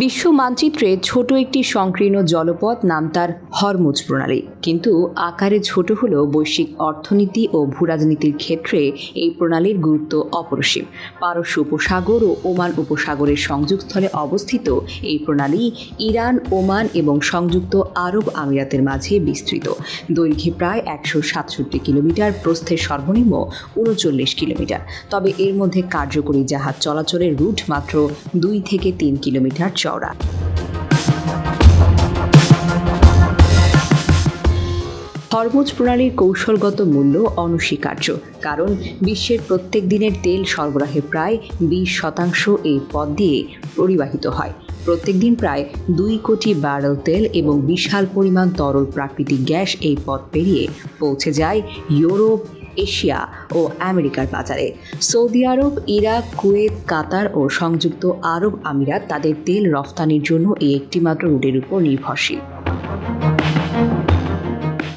বিশ্ব মানচিত্রে ছোট একটি সংকীর্ণ জলপথ নাম তার হরমুজ প্রণালী। কিন্তু আকারে ছোট হলেও বৈশ্বিক অর্থনীতি ও ভূরাজনীতির ক্ষেত্রে এই প্রণালীর গুরুত্ব অপরিসীম। পারস্য উপসাগর ও ওমান উপসাগরের সংযোগস্থলে অবস্থিত এই প্রণালী ইরান, ওমান এবং সংযুক্ত আরব আমিরাতের মাঝে বিস্তৃত। দৈর্ঘ্যে প্রায় একশো সাতষট্টি কিলোমিটার প্রস্থে সর্বনিম্ন উনচল্লিশ কিলোমিটার। তবে এর মধ্যে কার্যকরী জাহাজ চলাচলের রুট মাত্র দুই থেকে তিন কিলোমিটার চওড়া হরমুজ প্রণালীর কৌশলগত মূল্য অনস্বীকার্য, কারণ বিশ্বের প্রত্যেক দিনের তেল সরবরাহে প্রায় বিশ শতাংশ এই পথ দিয়ে পরিবাহিত হয়। প্রত্যেক দিন প্রায় দুই কোটি ব্যারেল তেল এবং বিশাল পরিমাণ তরল প্রাকৃতিক গ্যাস এই পথ পেরিয়ে পৌঁছে যায় ইউরোপ এশিয়া ও আমেরিকার বাজারে। সৌদি আরব, ইরাক, কুয়েত, কাতার ও সংযুক্ত আরব আমিরাত তাদের তেল রফতানির জন্য এই একটিমাত্র রুটের উপর নির্ভরশীল।